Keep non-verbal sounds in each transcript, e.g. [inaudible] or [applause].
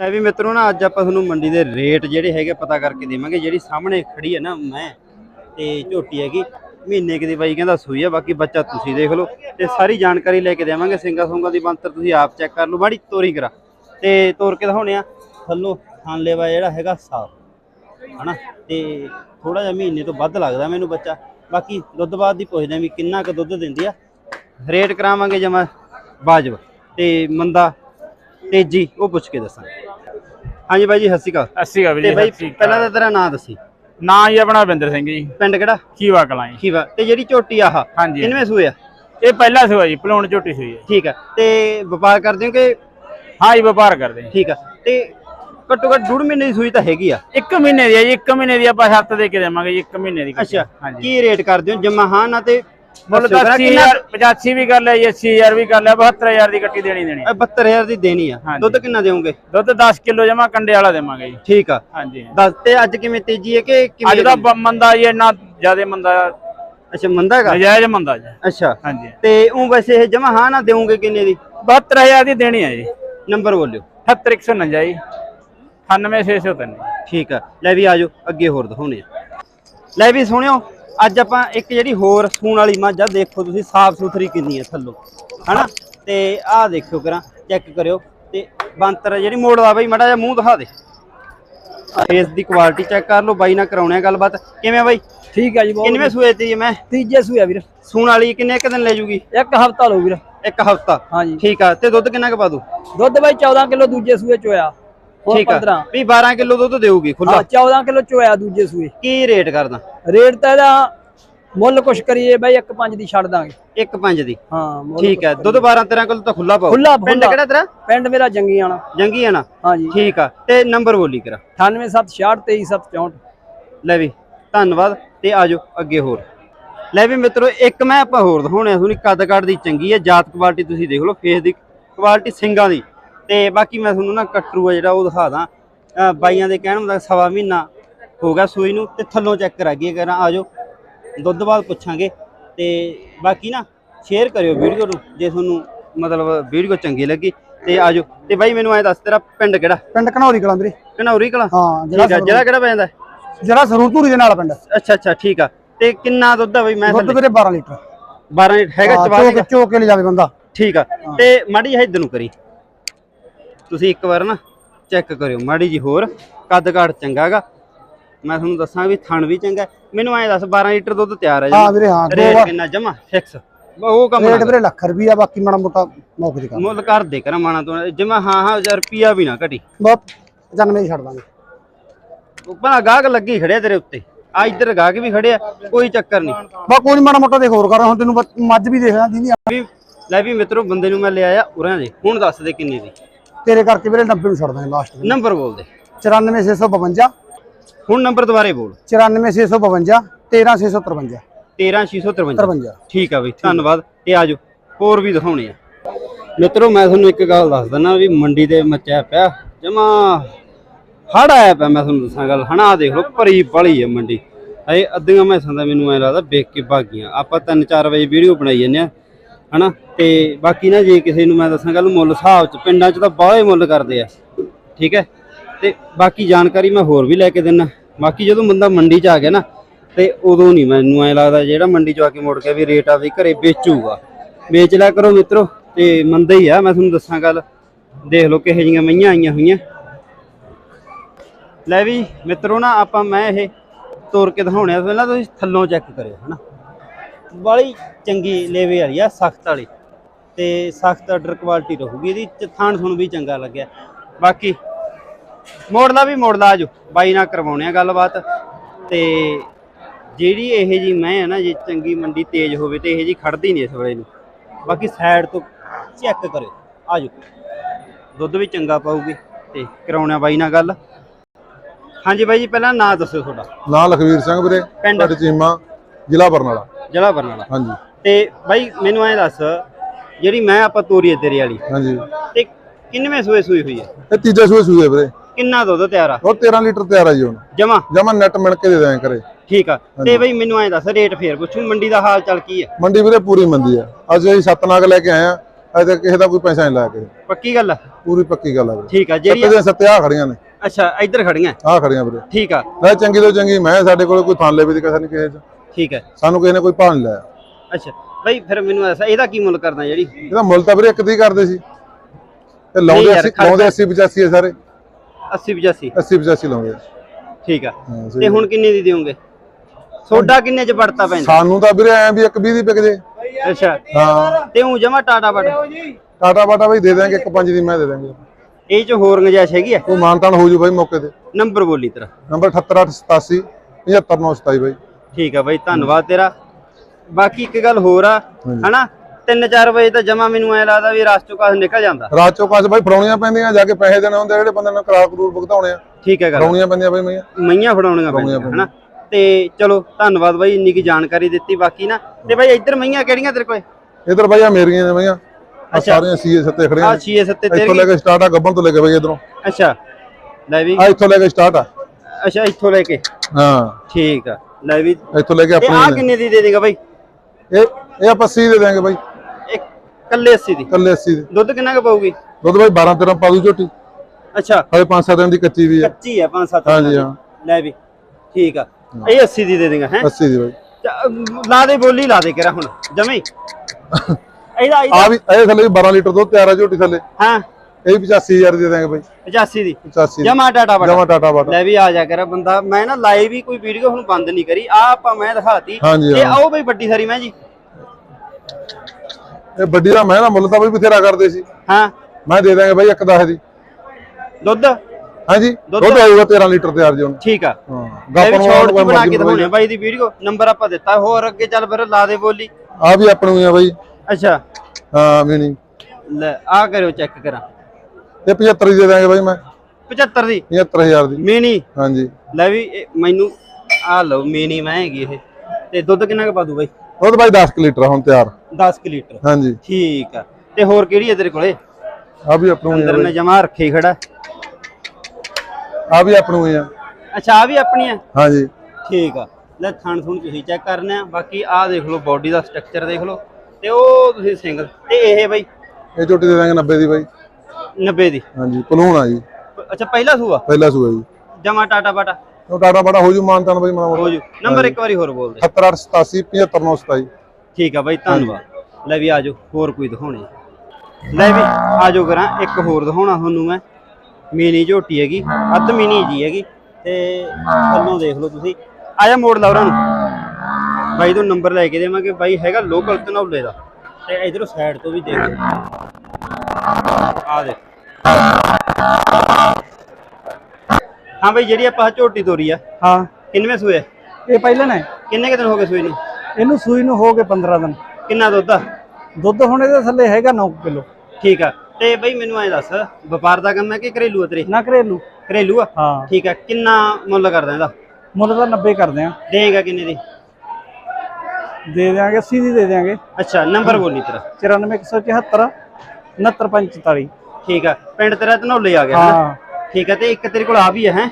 ਲੈ ਵੀ ਮਿੱਤਰੋ ਨਾ, ਅੱਜ ਆਪਾਂ ਤੁਹਾਨੂੰ ਮੰਡੀ ਦੇ ਰੇਟ ਜਿਹੜੇ ਹੈਗੇ ਪਤਾ ਕਰਕੇ ਦੇਵਾਂਗੇ। ਜਿਹੜੀ ਸਾਹਮਣੇ ਖੜੀ ਹੈ ਨਾ ਮੈਂ ਤੇ ਝੋਟੀ ਹੈਗੀ, ਮਹੀਨੇ ਕੁ ਦੀ ਬਾਈ ਕਹਿੰਦਾ ਸੂਈ ਆ, ਬਾਕੀ ਬੱਚਾ ਤੁਸੀਂ ਦੇਖ ਲਓ ਤੇ ਸਾਰੀ ਜਾਣਕਾਰੀ ਲੈ ਕੇ ਦੇਵਾਂਗੇ। ਸਿੰਗਾ ਸੁੰਗਾ ਦੀ ਬੰਤਰ ਤੁਸੀਂ ਆਪ ਚੈੱਕ ਕਰ ਲਓ ਬਾੜੀ ਤੋਰੀ ਕਰਾ। ਤੇ ਤੋਰ ਕੇ ਦਿਖਾਉਣੇ ਆ, ਥੱਲੋਂ ਥਾਂ ਲੇਵਾ ਜਿਹੜਾ ਹੈਗਾ ਸਾਫ਼, ਹਨਾ? ਤੇ ਥੋੜਾ ਜਿਹਾ ਮਹੀਨੇ ਤੋਂ ਵੱਧ ਲੱਗਦਾ ਮੈਨੂੰ ਬੱਚਾ। ਬਾਕੀ ਦੁੱਧ ਬਾਅਦ ਦੀ ਪੁੱਛਦੇ ਵੀ ਕਿੰਨਾ ਕੁ ਦੁੱਧ ਦਿੰਦੀ ਆ। ਰੇਟ ਕਰਾਵਾਂਗੇ ਜਮਾ ਬਾਜਬ ਤੇ ਮੰਦਾ ਤੇਜੀ ਉਹ ਪੁੱਛ ਕੇ ਦੱਸਾਂਗੇ। ਹਾਂਜੀ ਬਾਈ ਜੀ ਸਤਿ ਸ਼੍ਰੀ ਅਕਾਲ। ਅੱਸੀ ਗਾ ਤੇ ਬਾਈ ਪਹਿਲਾਂ ਤਾਂ ਤੇਰਾ ਨਾਂ ਦੱਸੀ। ਨਾਂ ਹੀ ਆਪਣਾ ਬਿੰਦਰ ਸਿੰਘ ਜੀ। ਪਿੰਡ ਕਿਹੜਾ? ਖੀਵਾ ਕਲਾਂ ਜੀ। ਖੀਵਾ। ਤੇ ਜਿਹੜੀ ਝੋਟੀ ਆਹ ਹਾਂਜੀ। ਕਿੰਨਵੇਂ ਸੂਏ ਆ? ਇਹ ਪਹਿਲਾ ਸੂਆ ਜੀ ਭਲੂਣ ਝੋਟੀ ਸੂਈ ਹੈ। ਠੀਕ ਆ। ਤੇ ਵਪਾਰ ਕਰਦੇ ਹੋ ਕਿ ਹਾਂ ਜੀ ਵਪਾਰ ਕਰਦੇ ਹਾਂ। ਠੀਕ ਆ। ਤੇ ਘੱਟੋ ਘੱਟ ਡੂਢ ਮਹੀਨੇ ਦੀ ਸੂਈ ਤਾਂ ਹੈਗੀ ਆ। ਇੱਕ ਮਹੀਨੇ ਦੀ ਹੈ ਜੀ ਇੱਕ ਮਹੀਨੇ ਦੀ ਆਪਾਂ ਸ਼ਰਤ ਦੇ ਕੇ ਦੇਵਾਂਗੇ ਜੀ ਇੱਕ ਮਹੀਨੇ ਦੀ। ਅੱਛਾ। ਹਾਂਜੀ। ਕੀ ਰੇਟ ਕਰਦੇ ਹੋ? ਜਮਾ ਹਾਂ ਨਾ ਤੇ ਮੁੱਲ ਤਾਂ ਕਰਾਂ ਕਿੰਨਾ? 80000 85 ਵੀ ਕਰ ਲਿਆ ਜੀ 80000 ਵੀ ਕਰ ਲਿਆ 72000 ਦੀ ਕੱਟੀ ਦੇਣੀ ਦੇਣੀ ਇਹ 72000 ਦੀ ਦੇਣੀ ਆ। ਹਾਂਜੀ। ਦੁੱਧ ਕਿੰਨਾ ਦੇਵੋਗੇ ਦੁੱਧ 10 ਕਿਲੋ ਜਮਾ ਕੰਡੇ ਵਾਲਾ ਦੇਵਾਂਗੇ ਜੀ। ਠੀਕ ਆ। ਹਾਂਜੀ। ਦੱਸ ਤੇ ਅੱਜ ਕਿਵੇਂ ਤੇਜੀ ਹੈ ਕਿ ਅੱਜ ਕਿਵੇਂ ਦਾ ਬ- ਮੰਦਾ ਜੀ ਇੰਨਾ ਜ਼ਿਆਦਾ ਮੰਦਾ। ਅੱਛਾ ਮੰਦਾ ਹੈਗਾ? ਨਜਾਇਜ਼ ਮੰਦਾ ਜੀ। ਅੱਛਾ। ਹਾਂਜੀ। ਤੇ ਉਹ ਵੈਸੇ ਇਹ ਜਮਾ ਹਾਂ ਨਾ ਦੇਵੋਗੇ ਕਿੰਨੇ ਦੀ? 72000 ਦੀ ਦੇਣੀ ਹੈ ਜੀ। ਨੰਬਰ ਬੋਲਿਓ। 78149 ਜੀ। 98603 ਠੀਕ ਆ। ਲੈ ਵੀ ਆਜੋ ਅੱਗੇ ਹੋਰ ਦਿਖਾਉਣੇ ਆ। ਲੈ ਵੀ ਸੁਣਿਓ। ਅੱਜ ਆਪਾਂ ਇੱਕ ਜਿਹੜੀ ਹੋਰ ਸੂਣ ਵਾਲੀ ਮੱਝ ਆ ਦੇਖੋ ਤੁਸੀਂ ਸਾਫ਼ ਸੁਥਰੀ ਕਿੰਨੀ ਹੈ ਥੱਲੋਂ ਹਨਾ? ਤੇ ਆਹ ਦੇਖਿਓ ਕਰਾਂ ਚੈੱਕ ਕਰਿਓ ਤੇ ਬੰਤਰ ਆ ਜਿਹੜੀ ਮੋੜਦਾ ਬਾਈ ਮੜਾ ਜਿਹਾ ਮੂੰਹ ਦਿਖਾ ਦੇ। ਫੇਸ ਦੀ ਕੁਆਲਿਟੀ ਚੈੱਕ ਕਰ ਲਓ ਬਾਈ ਨਾਲ ਕਰਾਉਣੇ ਆ ਗੱਲਬਾਤ। ਕਿਵੇਂ ਆ ਬਾਈ? ਠੀਕ ਹੈ ਜੀ ਬਹੁਤ ਕਿੰਨਵੇਂ ਸੂਏ ਤੇ ਮੈਂ? ਤੀਜੇ ਸੂਆ ਵੀਰ। ਸੂਣ ਵਾਲੀ ਕਿੰਨੇ ਕੁ ਦਿਨ ਲੈ ਜੂਗੀ? ਇੱਕ ਹਫਤਾ ਲਓ ਵੀਰ। ਇੱਕ ਹਫਤਾ। ਹਾਂਜੀ। ਠੀਕ ਆ ਤੇ ਦੁੱਧ ਕਿੰਨਾ ਕੁ ਪਾ ਦੂ ਦੁੱਧ ਬਾਈ 14 ਕਿਲੋ ਦੂਜੇ ਸੂਏ ਚੋਇਆ ਹੁਣ ਠੀਕ ਆ। 15 ਵੀ 12 ਕਿਲੋ ਦੁੱਧ ਦੇਊਗੀ ਖੁੱਲਾ ਹਾਂ 14 ਕਿਲੋ ਚੋਇਆ ਦੂਜੇ ਸੂਏ। ਕੀ ਰੇਟ ਕਰਦਾ? ਰੇਟ ਤਾਂ ਇਹਦਾ ਮੁੱਲ ਕੁਛ ਕਰੀਏ ਬਾਈ 1.5 ਦੀ ਛੱਡ ਦਾਂਗੇ। 1.5 ਦੀ। ਹਾਂ ਠੀਕ ਹੈ ਦੁੱਧ 12 13 ਕਿਲੋ ਤਾਂ ਖੁੱਲਾ ਪਾਓ ਪਿੰਡ। ਕਿਹੜਾ ਤੇਰਾ? ਪਿੰਡ ਮੇਰਾ ਜੰਗੀ ਆਣਾ ਜੰਗੀ ਆਣਾ ਹਾਂਜੀ। ਠੀਕ ਆ ਤੇ ਨੰਬਰ ਬੋਲੀ ਕਰਾ। 9876623764 ਲੈ ਵੀ ਧੰਨਵਾਦ ਤੇ ਆਜੋ ਅੱਗੇ ਹੋਰ। ਲੈ ਵੀ ਮਿੱਤਰੋ ਇੱਕ ਮੈਂ ਆਪਾਂ ਹੋਰ ਦਿਖਾਉਣੇ ਆ। ਤੁਹਾਨੂੰ ਕੱਦ ਕਾਠ ਦੀ ਚੰਗੀ ਹੈ ਜਾਤ ਕੁਆਲਿਟੀ ਤੁਸੀਂ ਦੇਖ ਲਓ ਫੇਸ ਦੀ ਕੁਆਲਿਟੀ ਸਿੰਗਾਂ ਦੀ। ਤੇ ਬਾਕੀ ਮੈਂ ਤੁਹਾਨੂੰ ਨਾ ਕਟਰੂ ਆ ਜਿਹੜਾ ਉਹ ਦਿਖਾ ਦਾਂ ਬਾਈਆਂ ਦੇ ਕਹਿਣ ਮੁਤਾਬਕ ਸਵਾ ਮਹੀਨਾ ਹੋ ਗਿਆ ਸੂਈ ਨੂੰ ਤੇ ਥੱਲੋਂ ਚੈੱਕ ਕਰਾਈਏ ਕਰਾਂ ਆਜੋ ਦੁੱਧ ਬਾਅਦ ਪੁੱਛਾਂਗੇ। ਤੇ ਬਾਕੀ ਨਾ ਸ਼ੇਅਰ ਕਰਿਓ ਵੀਡੀਓ ਨੂੰ ਜੇ ਤੁਹਾਨੂੰ ਮਤਲਬ ਵੀਡੀਓ ਚੰਗੀ ਲੱਗੀ ਤੇ ਆਜੋ ਤੇ ਬਾਈ ਮੈਨੂੰ ਐ ਦੱਸ ਤੇਰਾ ਪਿੰਡ ਕਿਹੜਾ? ਪਿੰਡ ਘਨੌਰੀ ਕਲਾਂ ਵੀਰੇ। ਘਨੌਰੀ ਕਲਾ? ਹਾਂ ਆ ਜਿਹੜਾ ਕਿਹੜਾ ਪੈਂਦਾ? ਜਿਹੜਾ ਸਰੂਰ ਧੂਰੀ ਦੇ ਨਾਲ ਪਿੰਡ। ਅੱਛਾ ਅੱਛਾ ਠੀਕ ਆ। ਤੇ ਕਿੰਨਾ ਦੁੱਧ ਆ ਬਈ? ਮੈਂ ਦੁੱਧ ਵੀਰੇ 12 ਲੀਟਰ। 12 ਲੀਟਰ। ਹੈਗਾ ਚਵਾ ਚੋ ਦੇਗਾ ਕੇ ਚੋ ਕੇ ਲੈ ਜਾਵੇ ਬੰਦਾ। ਠੀਕ ਆ। ਤੇ ਮਾੜੀ ਜਿਹੀ ਇੱਧਰ ਨੂੰ ਕਰੀ। ਤੁਸੀਂ ਇੱਕ ਵਾਰ ਨਾ ਚੈੱਕ ਕਰਿਓ ਮਾੜੀ ਜੀ ਹੋਰ ਕੱਦ ਕਾਠ ਚੰਗਾਗਾ ਮੈਂ ਤੁਹਾਨੂੰ ਦੱਸਾਂ ਵੀ ਥਣ ਵੀ ਚੰਗਾ ਹੈ। ਮੈਨੂੰ ਐਂ ਦੱਸ 12 ਲੀਟਰ ਦੁੱਧ ਤਿਆਰ ਹੈ ਹਾਂ ਵੀਰੇ ਹਾਂ ਰੇਟ ਕਿੰਨਾ ਜਮਾ? ਫਿਕਸ ਉਹ ਕੰਮ ਰੇਟ ਵੀਰੇ ਲੱਖ ਰੁਪਈਆ ਬਾਕੀ ਮਾੜਾ ਮੋਟਾ ਮੌਕੇ ਦੀ ਕਰ ਮੁੱਲ ਕਰ ਦੇ ਕਰ ਮਾਣਾ ਤੋਂ। ਜਮਾ ਹਾਂ ਹਾਂ ਰੁਪਿਆ ਵੀ ਨਾ ਘਟੀ। ਬਹੁਤ 95 ਦੀ ਛੱਡ ਦਾਂਗੇ। ਭਲਾ ਗਾਹਕ ਲੱਗੀ ਖੜਿਆ ਤੇਰੇ ਉੱਤੇ। ਆ ਇੱਧਰ ਗਾਹਕ ਵੀ ਖੜਿਆ ਕੋਈ ਚੱਕਰ ਨਹੀਂ। ਬਾ ਕੋਈ ਮਾੜਾ ਮੋਟਾ ਦੇਖ ਹੋਰ ਕਰ ਹੁਣ ਤੈਨੂੰ ਬ- ਮੱਝ ਵੀ ਦੇਖਣਾ ਦੀਦੀ ਲੈ ਵੀ ਮਿੱਤਰੋ ਬੰਦੇ ਨੂੰ ਮੈਂ ਲਿਆਇਆ ਉਰਾਂ ਦੇ। ਹੁਣ ਦੱਸ ਦੇ ਕਿੰਨੀ ਦੀ। ਤੇਰੇ ਕਰਕੇ ਵੀਰੇ 90 ਨੂੰ ਛੱਡ ਦਾਂਗੇ ਲਾਸਟ ਨੰਬਰ ਬੋਲ ਦੇ। 94652 ਹੁਣ ਨੰਬਰ ਦੁਬਾਰੇ ਬੋਲ। 94652 13653 13653 53 ਠੀਕ ਆ ਬਈ ਧੰਨਵਾਦ। ਤੇ ਆਜੋ ਹੋਰ ਵੀ ਦਿਖਾਉਣੇ ਆ। ਮਿੱਤਰੋ ਮੈਂ ਤੁਹਾਨੂੰ ਇੱਕ ਗੱਲ ਦੱਸ ਦਿੰਦਾ ਵੀ ਮੰਡੀ ਦੇ ਮੱਚਿਆ ਪਿਆ ਜਮਾ ਹੜ ਆਇਆ ਪਿਆ ਮੈਂ ਤੁਹਾਨੂੰ ਦੱਸਾਂ ਗੱਲ। ਆਹ ਦੇਖ ਲਓ ਭਰੀ ਪਲੀ ਹੈ ਮੰਡੀ। ਅਏ ਅੱਧੀਆਂ ਮੈਸਾਂ ਦਾ ਮੈਨੂੰ ਐ ਲੱਗਦਾ ਵੇਖ ਕੇ ਭਾਗੀਆਂ। ਆਪਾਂ 3-4 ਵਜੇ ਵੀਡੀਓ ਬਣਾਈ ਜੰਨੇ ਆ। ਹਨਾ? ਤੇ ਬਾਕੀ ਨਾ ਜੇ ਕਿਸੇ ਨੂੰ ਮੈਂ ਦੱਸਾਂ ਗੱਲ, ਮੁੱਲ ਹਿਸਾਬ ਚ, ਪਿੰਡਾਂ ਚ ਤਾਂ ਬਾਹਲੇ ਮੁੱਲ ਕਰਦੇ ਆ। ਠੀਕ ਹੈ? ਤੇ ਬਾਕੀ ਜਾਣਕਾਰੀ ਮੈਂ ਹੋਰ ਵੀ ਲੈ ਕੇ ਦਿੰਨਾ। ਬਾਕੀ ਜਦੋਂ ਬੰਦਾ ਮੰਡੀ ਚ ਆ ਗਿਆ ਨਾ, ਤੇ ਉਦੋਂ ਨਹੀਂ ਮੈਨੂੰ ਐ ਲੱਗਦਾ ਜਿਹੜਾ ਮੰਡੀ ਚ ਆ ਕੇ ਮੁੜ ਕੇ ਵੀ ਰੇਟ ਆ ਘਰੇ ਵੇਚੂਗਾ। ਵੇਚ ਲਿਆ ਕਰੋ ਮਿੱਤਰੋ, ਤੇ ਮੰਦਾ ਹੀ ਆ, ਮੈਂ ਤੁਹਾਨੂੰ ਦੱਸਾਂ ਗੱਲ। ਦੇਖ ਲਓ ਕਿਹੋ ਜੀਆਂ ਮਈਆਂ ਆਈਆਂ ਹੋਈਆਂ। ਲੈ ਵੀ, ਮਿੱਤਰੋ ਨਾ ਆਪਾਂ ਮੈਂ ਇਹ ਤੋਰ ਕੇ ਦਿਖਾਉਣੇ ਆ, ਪਹਿਲਾਂ ਤੁਸੀਂ ਥੱਲੋਂ ਚੈੱਕ ਕਰਿਓ, ਹਨਾ? ਬੜੀ ਚੰਗੀ ਲੇਵੇ ਵਾਲੀ ਆ ਸਖਤ ਵਾਲੀ। ਤੇ ਸਖਤ ਆਰਡਰ ਕੁਆਲਿਟੀ ਰਹੂਗੀ ਇਹਦੀ ਥਾਣ ਥੁਣ ਵੀ ਚੰਗਾ ਲੱਗਿਆ। ਬਾਕੀ ਮੋੜਦਾ ਵੀ ਮੋੜਦਾ ਆਜੋ ਬਾਈ ਨਾਲ ਕਰਵਾਉਣੇ ਆ ਗੱਲਬਾਤ। ਤੇ ਜਿਹੜੀ ਇਹ ਜੀ ਮੈਂ ਆ ਨਾ ਜੇ ਚੰਗੀ ਮੰਡੀ ਤੇਜ਼ ਹੋਵੇ ਤੇ ਇਹ ਜੀ ਖੜਦੀ ਨਹੀਂ ਇਸ ਵੇਲੇ ਨੂੰ ਬਾਕੀ ਸਾਈਡ ਤੋਂ ਚੈੱਕ ਕਰਿਓ। ਆਜੋ। ਦੁੱਧ ਵੀ ਚੰਗਾ ਪਾਊਗੀ ਤੇ ਕਰਾਉਣਾ ਬਾਈ ਨਾਲ ਗੱਲ। ਹਾਂਜੀ ਬਾਈ ਜੀ ਪਹਿਲਾਂ ਨਾਂ ਦੱਸੋ ਤੁਹਾਡਾ। ਨਾਂ ਲਖਵੀਰ ਸਿੰਘ ਵੀਰੇ? ਪਿੰਡ ਚੀਮਾ। ਜ਼ਿਲ੍ਹਾ ਬਰਨਾਲਾ। ਜ਼ਿਲ੍ਹਾ ਬਰਨਾਲਾ। ਹਾਂਜੀ। ਤੇ ਬਾਈ ਮੈਨੂੰ ਐਂ ਦੱਸ ਜਿਹੜੀ ਮੈਂ ਆਪਾਂ ਤੋਰੀ ਹੈ ਤੇਰੇ ਵਾਲੀ ਹਾਂਜੀ। ਤੇ ਕਿੰਨਵੇਂ ਸੂਏ ਸੂਈ ਹੋਈ ਹੈ? ਇਹ ਤੀਜੇ ਸੂਏ ਸੂਏ ਵੀਰੇ। ਕਿੰਨਾ ਦੁੱਧ ਤਿਆਰ ਆ? ਉਹ 13 ਲੀਟਰ ਤਿਆਰ ਆ ਜੀ ਹੁਣ। ਜਮਾ? ਜਮਾ ਨੈਟ ਮਿਲ ਕੇ ਦੇ ਦਿਆਂ ਕਰੇ ਠੀਕ ਆ। ਤੇ ਬਈ ਮੈਨੂੰ ਐਂ ਦੱਸ ਰੇਟ ਫੇਰ ਪੁੱਛੂ ਮੰਡੀ ਦਾ ਹਾਲ ਚਾਲ ਕੀ ਹੈ? ਮੰਡੀ ਵੀਰੇ ਪੂਰੀ ਮੰਦੀ ਆ। ਅੱਜ ਅਸੀਂ ਸੱਤ ਨਾਗ ਲੈ ਕੇ ਆਏ ਆ ਅਜੇ ਤੱਕ ਕਿਸੇ ਦਾ ਕੋਈ ਪੈਸਾ ਨਹੀਂ ਲਾਇਆ ਕਿਸੇ। ਨੇ। ਪੱਕੀ ਗੱਲ ਆ? ਪੂਰੀ ਪੱਕੀ ਗੱਲ ਆ ਵੀਰੇ। ਠੀਕ ਆ ਜਿਹੜੀ ਜਿਹੜੀ ਦੇ ਸੱਤੇ ਆ ਖੜੀਆਂ ਨੇ। ਅੱਛਾ ਇੱਧਰ ਖੜੀਆਂ। ਆ ਖੜੀਆਂ ਵੀਰੇ। ਠੀਕ ਆ। ਨਾ ਚੰਗੀ ਤੋਂ ਚੰਗੀ ਮੈਂ ਸਾਡੇ ਕੋਲ ਕੋਈ ਥਾਂ ਵੀ ਦੀ ਕਿਸੇ ਨੇ ਕਿਸੇ ਚ। ਠੀਕ ਹੈ। ਸਾਨੂੰ ਕਿਸੇ ਨੇ ਕੋਈ ਨਹੀਂ ਲਾਇਆ। ਅੱਛਾ ਬਈ ਫਿਰ ਮੈਨੂੰ ਐਸਾ ਇਹਦਾ ਕੀ ਮੁੱਲ ਕਰਦਾ ਜਿਹੜੀ? ਇਹਦਾ ਮੁੱਲ ਤਾਂ ਵੀਰੇ ਇੱਕ ਦੀ ਕਰਦੇ ਸੀ। ਤੇ ਲਾਉਂਦੇ ਅਸੀਂ ਲਾਉਂਦੇ 80 85 ਆ ਸਾਰੇ। 80 85 80 85 ਲਾਉਂਦੇ। ਠੀਕ ਆ। ਹਾਂ, ਤੇ ਹੁਣ ਕਿੰਨੇ ਦੀ ਦਿਓਗੇ? ਸੋਡਾ ਕਿੰਨੇ ਚ ਵੜਤਾ ਪੈਂਦਾ ਸਾਨੂੰ ਤਾਂ ਵੀਰੇ ਐ ਵੀ ਇੱਕ 20 ਦੀ ਵਿਕ ਜੇ। ਅੱਛਾ। ਹਾਂ। ਤੇ ਉਹ ਜਮਾ ਟਾਟਾ ਬਟ ਟਾਟਾ ਬਾਟਾ ਬਈ ਦੇ ਦਾਂਗੇ ਇੱਕ ਪੰਜ ਦੀ ਮੈਂ ਦੇ ਦਾਂਗੇ ਇਹ ਚ ਹੋਰ ਗੁੰਜਾਇਸ਼ ਹੈਗੀ ਆ? ਉਹ ਮਾਨਤਾਨ ਹੋ ਜੂ ਬਾਈ ਮੌਕੇ ਤੇ। ਨੰਬਰ ਬੋਲੀ ਤੇਰਾ। ਨੰਬਰ 78887 75927 ਬਾਈ। ਠੀਕ ਆ ਬਾਈ ਧੰਨਵਾਦ ਤੇਰਾ। ਬਾਕੀ ਇੱਕ ਗੱਲ ਹੋਰ ਆ ਹਨਾ? 3-4 ਵਜੇ ਤਾਂ ਜਮਾ ਮੈਨੂੰ ਐ ਲੱਗਦਾ ਵੀ ਰਸ ਚੋਂ ਕਾਸ ਨਿਕਲ ਜਾਂਦਾ। ਰਾਤ ਚੋਂ ਕਾਸ ਬਾਈ ਫੜਾਉਣੀਆਂ ਪੈਂਦੀਆਂ ਜਾ ਕੇ ਪੈਸੇ ਦੇਣੇ ਹੁੰਦੇ ਜਿਹੜੇ ਬੰਦੇ ਨੂੰ ਕਰਾਰ ਕਰੂਰ ਭੁਗਤਾਉਣੇ ਆ। ਠੀਕ ਹੈ ਗੱਲ। ਫੜਾਉਣੀਆਂ ਪੈਂਦੀਆਂ ਬਾਈ ਮੈਂ ਮਈਆਂ ਫੜਾਉਣੀਆਂ ਪੈਂਦੀਆਂ ਹਨਾ? ਤੇ ਚਲੋ ਧੰਨਵਾਦ ਬਾਈ ਇੰਨੀ ਕੀ ਜਾਣਕਾਰੀ ਦਿੱਤੀ ਬਾਕੀ ਨਾ। ਤੇ ਬਾਈ ਇੱਧਰ ਮਈਆਂ ਕਿਹੜੀਆਂ ਤੇਰੇ ਕੋਲ? ਇਧਰ ਬਾਈ ਆ ਮੇਰੀਆਂ ਨੇ ਬਈਆਂ ਆ। ਸਾਰੀਆਂ ਸੀਏ ਸੱਤੇ ਖੜੀਆਂ ਆ ਨੇ। 6 7 ਇੱਥੋਂ ਤੇਰੀ ਲੈ ਕੇ ਸਟਾਰਟ ਆ ਗੱਬਨ ਤੋਂ ਲੈ ਕੇ ਬਾਈ ਇਧਰੋਂ। ਅੱਛਾ। ਲੈ ਵੀ। ਆ ਇੱਥੋਂ ਲੈ ਕੇ ਸਟਾਰਟ ਆ। ਅੱਛਾ ਇੱਥੋਂ ਲੈ ਕੇ। ਹਾਂ। ਠੀਕ ਆ। ਲੈ ਵੀ ਇੱਥੋਂ ਲੈ ਕੇ ਤੇ ਆ ਆਪਣੀ। ਕਿੰਨੇ ਦੀ ਦੇ ਦੇਗਾ ਬਾਈ? ਇਹ ਇਹ ਆਪਾਂ 80 ਦੇ ਦਾਂਗੇ ਬਾਈ। ਇੱਕ ਕੱਲੇ 80 ਦੀ। ਕੱਲੇ 80 ਦੀ। ਦੁੱਧ ਕਿੰਨਾ ਕੁ ਪਾਊਗੀ? ਦੁੱਧ ਬਾਈ 12 13 ਪਾ ਦੂ ਝੋਟੀ। ਅੱਛਾ। ਹਲੇ 5-7 ਦਿਨ ਦੀ ਕੱਚੀ ਵੀ ਆ ਕੱਚੀ ਆ 5-7 ਹਾਂਜੀ ਹਾਂ। ਲੈ ਵੀ ਠੀਕ ਆ। ਇਹ 80 ਦੀ ਦੇ ਦੇਗਾ ਹੈ? 80 ਦੀ ਬਾਈ। ਲਾ ਦੇ ਬੋਲੀ ਲਾ ਦੇ ਕਰਾ ਹੁਣ। ਜਮੇ। [laughs] ਇਹਦਾ ਇਹਦਾ ਆ ਵੀ ਇਹ ਥੱਲੇ ਵੀ 12 ਲੀਟਰ ਦੁੱਧ ਤਿਆਰ ਆ ਝੋਟੀ ਥੱਲੇ। ਹਾਂ। ਇਹ ਵੀ 85000 ਦੇ ਦਾਂਗੇ ਬਾਈ। 85 ਦੀ? 85 ਦੀ। ਜਮਾ ਟਾਟਾ ਬੜਾ ਜਮਾ ਟਾਟਾ ਬਾਟਾ। ਲੈ ਵੀ ਆ ਜਾ ਕਰ ਬੰਦਾ। ਮੈਂ ਨਾ ਲਾਈਵ ਹੀ ਕੋਈ ਵੀਡੀਓ ਹੁਣ ਬੰਦ ਨਹੀਂ ਕਰੀ। ਆ ਆਪਾਂ ਮੈਂ ਦਿਖਾਤੀ। ਹਾਂਜੀ, ਤੇ ਹਾਂ। ਆਓ ਬਈ ਵੱਡੀ ਸਾਰੀ ਮੈਂ ਜੀ। ਇਹ ਵੱਡੀ ਦਾ ਮੈਂ ਨਾ ਮੁੱਲ ਤਾਂ ਬਾਈ ਬਥੇਰਾ ਕਰਦੇ ਸੀ। ਹਾਂ। ਮੈਂ ਦੇ ਦਾਂਗੇ ਬਾਈ ਇੱਕ 10 ਦੀ। ਦੁੱਧ? ਹਾਂਜੀ ਦੁੱਧ? ਦੁੱਧ ਆਊਗਾ 13 ਲੀਟਰ ਤਿਆਰ ਜੀ ਹੁਣ। ਠੀਕ ਆ। ਹਾਂ ਲੈ ਵੀ ਗਾਪਨ ਛੋੜ ਕੇ ਬਣਾ ਕੇ ਵਾਲਾ ਦਿਖਾਉਣੇ ਆ ਬਾਈ ਦੀ ਵੀਡੀਓ। ਨੰਬਰ ਆਪਾਂ ਦਿੱਤਾ। ਹੋਰ ਅੱਗੇ ਚੱਲ ਫਿਰ ਲਾ ਦੇ ਬੋਲੀ। ਆ ਵੀ ਆਪਣੇ ਹੀ ਆ ਬਾਈ। ਅੱਛਾ। ਹਾਂ ਮਿਨੀ ਲੈ ਆ ਕਰਿਓ ਚੈੱਕ ਕਰਾਂ। ਇਹ 75 ਦੀ ਦੇ ਦਾਂਗੇ ਬਾਈ ਮੈਂ। 75 ਦੀ? 75000 ਦੀ। ਮਿਨੀ ਹਾਂਜੀ। ਲੈ ਵੀ ਇਹ ਮੈਨੂੰ ਆ ਲਓ ਮਿਨੀ ਮੈਂ ਹੈਗੀ ਇਹ। ਤੇ ਦੁੱਧ ਕਿੰਨਾ ਕੁ ਪਾ ਦੂ ਬਾਈ? ਦੁੱਧ ਬਾਈ 10 ਲੀਟਰ ਆ ਹੁਣ ਤਿਆਰ। 10 ਕਿ ਲੀਟਰ। ਹਾਂਜੀ। ਠੀਕ ਆ। ਤੇ ਹੋਰ ਕਿਹੜੀ ਹੈ ਤੇਰੇ ਕੋਲੇ? ਆ ਵੀ ਆਪਣੇ ਆ ਅੰਦਰ ਮੈਂ ਜਮਾ ਰੱਖੇ ਖੜਾ। ਆ ਵੀ ਆਪਣੇ ਆ। ਅੱਛਾ ਆ ਵੀ ਆਪਣੀ ਆ? ਹਾਂਜੀ। ਠੀਕ ਆ। ਲੈ ਥਣ ਥੁਣ ਤੁਸੀਂ ਚੈੱਕ ਕਰਨੇ ਆ। ਬਾਕੀ ਆਹ ਦੇਖ ਲਓ ਬਾਡੀ ਦਾ ਸਟਰਕਚਰ ਦੇਖ ਲਓ। ਤੇ ਉਹ ਤੁਸੀਂ ਸਿੰਗਲ ਤੇ ਇਹ ਬਾਈ? ਇਹ ਝੋਟੀ ਦੇ ਦਾਂਗੇ 90 ਦੀ ਬਾਈ। 90 ਦੀ। ਹਾਂਜੀ ਪਲੂਣ ਆ ਜੀ। ਅੱਛਾ ਪਹਿਲਾ ਸੂਆ? ਪਹਿਲਾ ਸੂਆ ਜੀ। ਜਮਾ ਟਾਟਾ ਬਾਟਾ? ਉਹ ਟਾਟਾ ਬਾਟਾ ਹੋ ਜੂ ਮਾਨਤਾਨ ਬਾਈ ਮਾੜਾ ਹੋ ਜੂ। ਨੰਬਰ ਇੱਕ ਵਾਰੀ ਹੋਰ ਬੋਲ ਦੇ 70887 75927 ਠੀਕ ਆ ਬਾਈ ਧੰਨਵਾਦ। ਲੈ ਵੀ ਆਜੋ ਹੋਰ ਕੋਈ ਦਿਖਾਉਣੇ ਆ। ਲੈ ਵੀ ਆਜੋ ਕਰਾਂ ਇੱਕ ਹੋਰ ਦਿਖਾਉਣਾ ਤੁਹਾਨੂੰ ਮੈਂ। ਮਿਨੀ ਝੋਟੀ ਹੈਗੀ ਅੱਧ ਮਿਨੀ ਜੀ ਹੈਗੀ। ਤੇ ਥੱਲੋਂ ਦੇਖ ਲਓ ਤੁਸੀਂ। ਆਜਾ ਮੋੜ ਲਾ ਉਹਨਾਂ ਨੂੰ। ਬਾਈ ਤੋਂ ਨੰਬਰ ਲੈ ਕੇ ਦੇਵਾਂਗੇ। ਬਾਈ ਹੈਗਾ ਲੋਕਲ ਧਨੌਲੇ ਦਾ। ਤੇ ਇਧਰੋਂ ਸਾਈਡ ਤੋਂ ਵੀ ਦੇਖ ਆ ਦੇ। ਹਾਂ ਬਾਈ ਜਿਹੜੀ ਆਪਾਂ ਝੋਟੀ ਤੋਰੀ ਆ ਹਾਂ। ਕਿੰਨਵੇਂ ਸੂਏ? ਇਹ ਪਹਿਲਾਂ ਨੇ। ਕਿੰਨੇ ਕੁ ਦਿਨ ਹੋ ਗਏ ਸੂਏ ਨੂੰ? ਇਹਨੂੰ ਸੂਈ ਨੂੰ ਹੋ ਗਏ 15 ਦਿਨ। ਕਿੰਨਾ ਦੁੱਧ ਆ? ਦੁੱਧ ਹੁਣ ਇਹਦੇ ਥੱਲੇ ਹੈਗਾ 9 ਕਿਲੋ। ਠੀਕ ਆ। ਤੇ ਬਈ ਮੈਨੂੰ ਐ ਦੱਸ ਵਪਾਰ ਦਾ ਕੰਮ ਹੈ ਕਿ ਘਰੇਲੂ ਆ ਤੇਰੇ? ਨਾ ਘਰੇਲੂ। ਘਰੇਲੂ ਆ? ਹਾਂ। ਠੀਕ ਆ। ਕਿੰਨਾ ਮੁੱਲ ਕਰਦਾ ਇਹਦਾ? ਮੁੱਲ ਤਾਂ 90 ਕਰਦੇ ਆ। ਦੇਗਾ ਕਿੰਨੇ ਦੀ? ਦੇ ਦਿਆਂਗੇ 80 ਦੀ ਦੇ ਦਿਆਂਗੇ। ਅੱਛਾ ਨੰਬਰ ਬੋਲੀ ਤੇਰਾ। 94174 69544 ਠੀਕ ਆ ਪਿੰਡ ਤੇਰਾ ਧਨੌਲੇ ਆ ਗਿਆ? ਹਾਂ। ਠੀਕ ਆ ਤੇ ਇੱਕ ਤੇਰੇ ਕੋਲ ਆ ਵੀ ਹੈ? ਹੈ।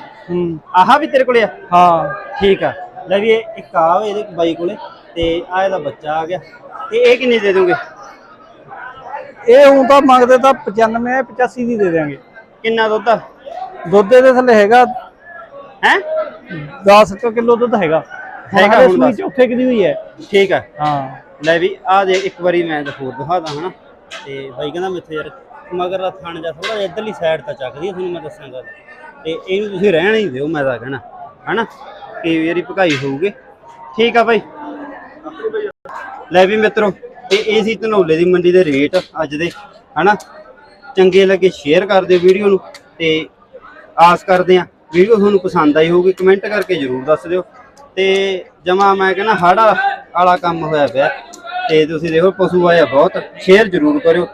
ਆਹ ਵੀ ਤੇਰੇ ਕੋਲੇ ਆ? ਹਾਂ। ਠੀਕ ਆ ਲੈ ਵੀ ਇਹ ਇੱਕ ਆ ਵਾ ਇਹਦੇ ਬਾਈ ਕੋਲੇ ਤੇ ਆ ਇਹਦਾ ਬੱਚਾ ਆ ਗਿਆ। ਤੇ ਇਹ ਕਿੰਨੇ ਦੇ ਦੋਗੇ ਇਹ ਹੁਣ ਤਾਂ ਮੰਗਦੇ ਤਾਂ 95 85 ਦੀ ਦੇ ਦਿਆਂਗੇ। ਕਿੰਨਾ ਦੁੱਧ ਆ? ਦੁੱਧ ਇਹਦੇ ਥੱਲੇ ਹੈਗਾ। ਹੈ? 10 ਕਿਲੋ ਦੁੱਧ ਹੈਗਾ। ਹੁਣ। ਚੌਥੇ ਕਿ ਦੀ ਹੋਈ ਹੈ। ਠੀਕ ਆ। ਹਾਂ। ਲੈ ਵੀ ਆ ਦੇ ਇੱਕ ਵਾਰੀ ਮੈਂ ਤਾਂ ਹੋਰ ਦਿਖਾਦਾ ਹਨਾ? ਤੇ ਬਾਈ ਕਹਿੰਦਾ ਮੈਥੇ ਯਾਰ ਮਗਰ ਦਾ ਥੋੜਾ ਜਿਹਾ ਇੱਧਰਲੀ ਸਾਈਡ ਤਾਂ ਚੱਕਦੀ ਆ, ਤੁਹਾਨੂੰ ਮੈਂ ਦੱਸਾਂ ਤੇ ਇਹਨੂੰ ਤੁਸੀਂ ਰਹਿਣ ਹੀ ਦਿਓ, ਮੈਂ ਤਾਂ ਕਹਿਣਾ, ਹਨਾ? ਕਈ ਵਾਰੀ ਭਕਾਈ ਹੋਊਗੇ। ਠੀਕ ਆ ਬਾਈ। ਲੈ ਵੀ ਮਿੱਤਰੋ, ਤੇ ਇਹ ਸੀ ਧਨੌਲੇ ਦੀ ਮੰਡੀ ਦੇ ਰੇਟ ਅੱਜ ਦੇ, ਹਨਾ? ਚੰਗੇ ਲੱਗੇ ਸ਼ੇਅਰ ਕਰ ਦਿਓ ਵੀਡੀਓ ਨੂੰ, ਤੇ ਆਸ ਕਰਦੇ ਆ ਵੀਡੀਓ ਤੁਹਾਨੂੰ ਪਸੰਦ ਆਈ ਹੋਊਗੀ ਕਮੈਂਟ ਕਰਕੇ ਜਰੂਰ ਦੱਸ ਦਿਓ। ਤੇ ਜਮਾ ਮੈਂ ਕਹਿੰਦਾ ਹੜਾ ਵਾਲਾ ਕੰਮ ਹੋਇਆ ਪਿਆ। ਤੇ ਤੁਸੀਂ ਦੇਖੋ ਪਸ਼ੂ ਆਇਆ ਬਹੁਤ ਸ਼ੇਅਰ ਜਰੂਰ ਕਰਿਓ।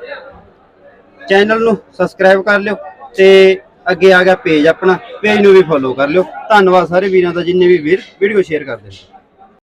ਚੈਨਲ ਨੂੰ ਸਬਸਕ੍ਰਾਈਬ ਕਰ ਲਿਓ ਤੇ ਅੱਗੇ ਆ ਗਿਆ ਪੇਜ ਆਪਣਾ ਪੇਜ ਨੂੰ ਵੀ ਫੋਲੋ ਕਰ ਲਿਓ। ਧੰਨਵਾਦ ਸਾਰੇ ਵੀਰਾਂ ਦਾ ਜਿੰਨੇ ਵੀ ਵੀਰ ਵੀਡੀਓ ਸ਼ੇਅਰ ਕਰਦੇ ਨੇ।